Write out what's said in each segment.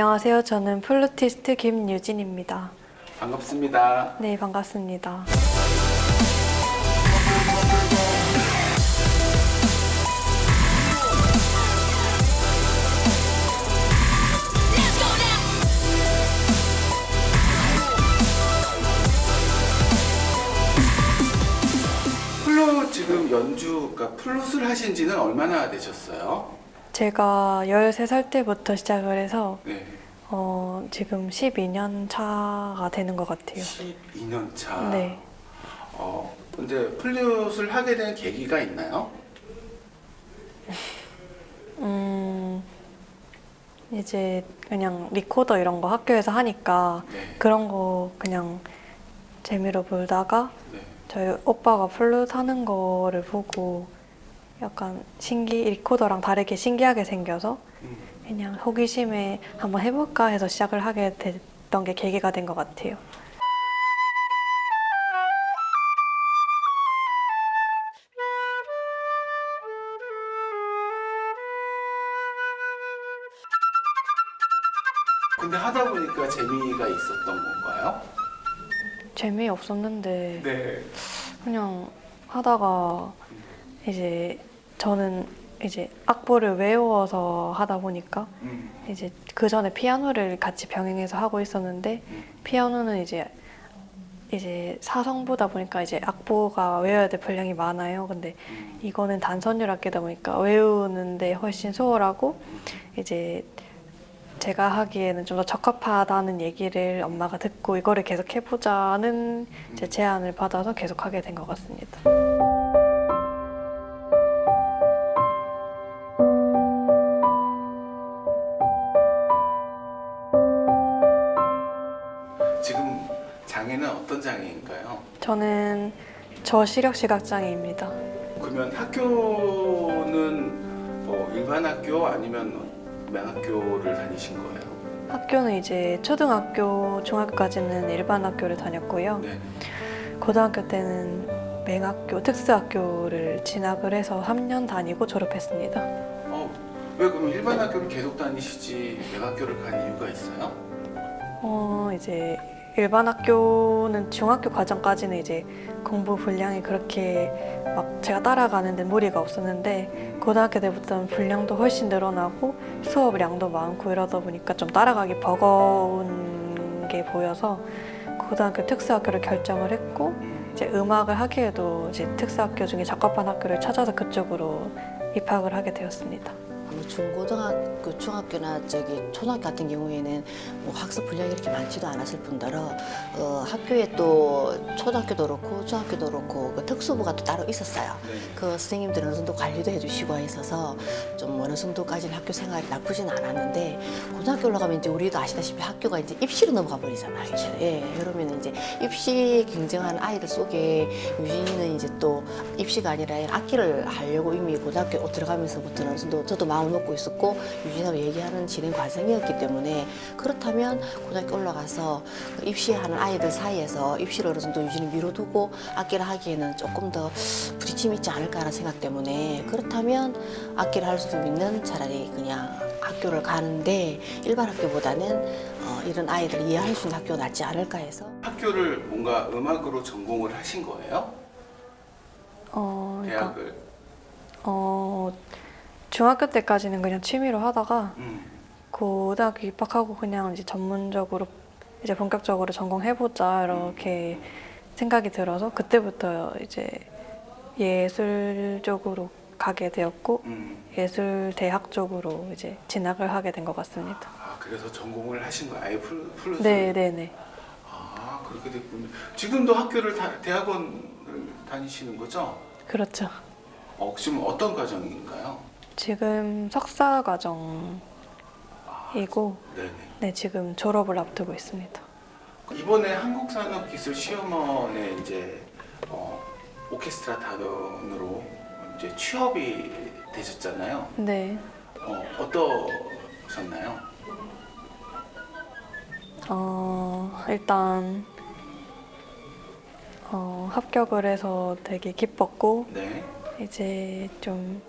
안녕하세요. 저는 플루티스트 김유진입니다. 반갑습니다. 네, 반갑습니다. 지금 연주, 그러니까 플룻을 하신 지는 얼마나 되셨어요? 제가 13살 때부터 시작을 해서 네. 어, 지금 12년 차가 되는 것 같아요. 12년 차. 네. 어, 근데 플룻을 하게 된 계기가 있나요? 음, 이제 그냥 리코더 이런 거 학교에서 하니까 네. 그런 거 그냥 재미로 불다가 네. 저희 오빠가 플룻 하는 거를 보고 약간 신기 리코더랑 다르게 신기하게 생겨서 음. 그냥 호기심에 한번 해볼까 해서 시작을 하게 됐던 게 계기가 된 것 같아요. 근데 하다 보니까 재미가 있었던 건가요? 재미 없었는데 네. 그냥 하다가 이제 저는 이제 악보를 외워서 하다 보니까 음. 이제 그 전에 피아노를 같이 병행해서 하고 있었는데 음. 피아노는 이제 이제 사성보다 보니까 이제 악보가 외워야 될 분량이 많아요. 근데 음. 이거는 단선율 악기다 보니까 외우는데 훨씬 수월하고 이제 제가 하기에는 좀 더 적합하다는 얘기를 엄마가 듣고 이거를 계속 해보자는 제 제안을 받아서 계속 하게 된 것 같습니다. 장애는 어떤 장애인가요? 저는 저시력 시각장애입니다. 그러면 학교는 뭐 일반 학교 아니면 맹학교를 다니신 거예요? 학교는 이제 초등학교, 중학교까지는 일반 학교를 다녔고요. 네. 고등학교 때는 맹학교, 특수학교를 진학을 해서 3년 다니고 졸업했습니다. 어, 왜 그럼 일반 학교를 계속 다니시지 맹학교를 간 이유가 있어요? 어, 이제 일반 학교는 중학교 과정까지는 이제 공부 분량이 그렇게 막 제가 따라가는데 무리가 없었는데 음, 고등학교 때부터는 분량도 훨씬 늘어나고 수업량도 많고 이러다 보니까 좀 따라가기 버거운 게 보여서 고등학교 특수학교를 결정을 했고 음, 이제 음악을 하기에도 이제 특수학교 중에 적합한 학교를 찾아서 그쪽으로 입학을 하게 되었습니다. 뭐 중고등학교, 중학교나 저기 초등학교 같은 경우에는 뭐 학습 분량이 이렇게 많지도 않았을 뿐더러 어, 학교에 또 초등학교도 그렇고 중학교도 그렇고 그 특수부가 또 따로 있었어요. 네. 그 선생님들 어느 정도 관리도 해주시고 있어서 좀 어느 정도까지는 학교 생활이 나쁘진 않았는데 고등학교 올라가면 이제 우리도 아시다시피 학교가 이제 입시로 넘어가 버리잖아요. 이제. 예, 그러면 이제 입시 경쟁하는 아이들 속에 유진이는 이제 또 입시가 아니라 악기를 하려고 이미 고등학교 들어가면서부터는 어느 정도 저도 마음 먹고 있었고 유진하고 얘기하는 진행 과정이었기 때문에 그렇다면 고등학교 올라가서 그 입시하는 아이들 사이에서 입시를 어느 정도 유진이 미뤄두고 악기를 하기에는 조금 더 부딪힘이 있지 않을까라는 생각 때문에 그렇다면 악기를 할 수 있는 차라리 그냥 학교를 가는데 일반 학교보다는 어, 이런 아이들을 이해할 수 있는 학교가 낫지 않을까 해서 학교를 뭔가 음악으로 전공을 하신 거예요? 어, 그러니까 대학을? 어, 중학교 때까지는 그냥 취미로 하다가 음, 고등학교 입학하고 그냥 이제 전문적으로 이제 본격적으로 전공해보자 이렇게 생각이 들어서 그때부터 이제 예술 쪽으로 가게 되었고 음. 예술 대학 쪽으로 이제 진학을 하게 된 것 같습니다. 아 그래서 전공을 하신 거예요? 아예 플, 플룻을? 네, 네, 네. 아 그렇게 됐군요. 지금도 학교를 다, 대학원을 다니시는 거죠? 그렇죠. 어, 지금 어떤 과정인가요? 지금 석사 과정이고, 네네. 네, 지금 졸업을 앞두고 있습니다. 이번에 한국산업기술시험원에 이제 어, 오케스트라 단원으로 이제 취업이 되셨잖아요. 네. 어, 어떠셨나요? 어, 일단 어, 합격을 해서 되게 기뻤고 네. 이제 좀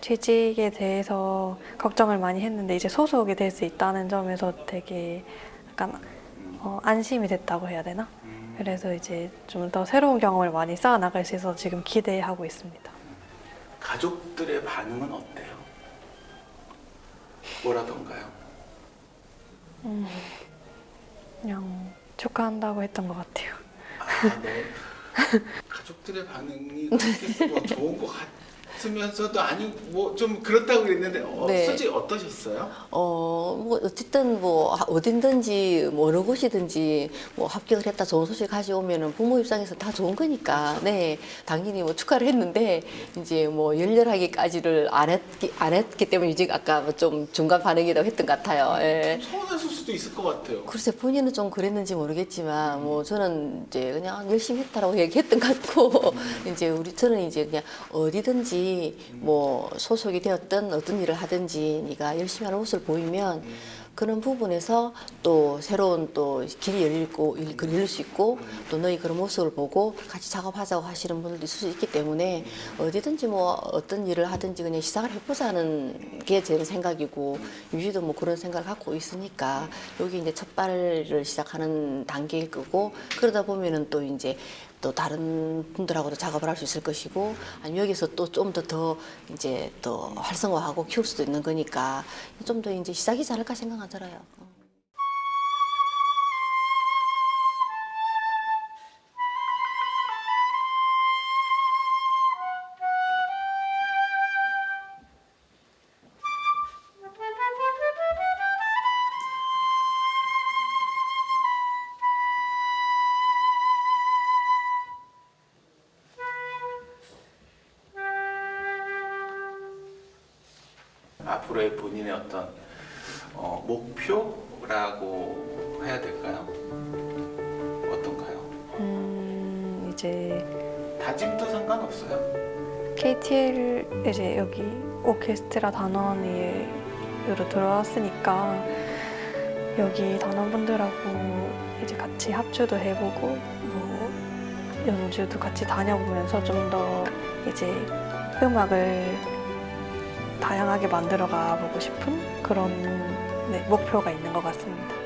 취직에 대해서 걱정을 많이 했는데 이제 소속이 될 수 있다는 점에서 되게 약간 어, 안심이 됐다고 해야 되나? 그래서 이제 좀 더 새로운 경험을 많이 쌓아 나갈 수 있어서 지금 기대하고 있습니다. 가족들의 반응은 어때요? 뭐라던가요? 그냥 축하한다고 했던 것 같아요. 아, 네. 가족들의 반응이 그렇게 뭐 좋은 것 같 으면서도 아니 뭐 좀 그렇다고 그랬는데 어, 네. 솔직히 어떠셨어요? 어, 뭐, 어쨌든 뭐, 하- 어딘든지, 뭐 어느 곳이든지, 뭐, 합격을 했다 좋은 소식 가져오면은 부모 입장에서 다 좋은 거니까, 네, 당연히 뭐 축하를 했는데, 이제 뭐, 열렬하게까지를 안 했기, 안 했기 때문에, 이제 아까 뭐좀 중간 반응이라고 했던 것 같아요. 예. 서운했을 수도 있을 것 같아요. 글쎄, 본인은 좀 그랬는지 모르겠지만, 뭐, 저는 이제 그냥 열심히 했다라고 얘기했던 것 같고, 이제 우리, 저는 이제 그냥 어디든지, 뭐, 소속이 되었든 어떤 일을 하든지, 네가 열심히 하는 모습을 보이면, 그런 부분에서 또 새로운 또 길이 열리고 일- 그 열릴 수 있고 또 너희 그런 모습을 보고 같이 작업하자고 하시는 분들도 있을 수 있기 때문에 어디든지 뭐 어떤 일을 하든지 그냥 시작을 해보자는 게 제 생각이고 유지도 뭐 그런 생각을 갖고 있으니까 여기 이제 첫 발을 시작하는 단계일 거고 그러다 보면은 또 이제 또 다른 분들하고도 작업을 할 수 있을 것이고 아니면 여기서 또 좀 더 더 이제 또 활성화하고 키울 수도 있는 거니까 좀 더 이제 시작이지 않을까 생각은 들어요. 앞으로의 본인의 어떤 어, 목표라고 해야 될까요? 어떤가요? 음, 이제 다짐도 상관없어요. KTL 이제 여기 오케스트라 단원으로 들어왔으니까 여기 단원분들하고 이제 같이 합주도 해보고 뭐 연주도 같이 다녀보면서 좀 더 이제 음악을 다양하게 만들어가 보고 싶은 그런 네, 목표가 있는 것 같습니다.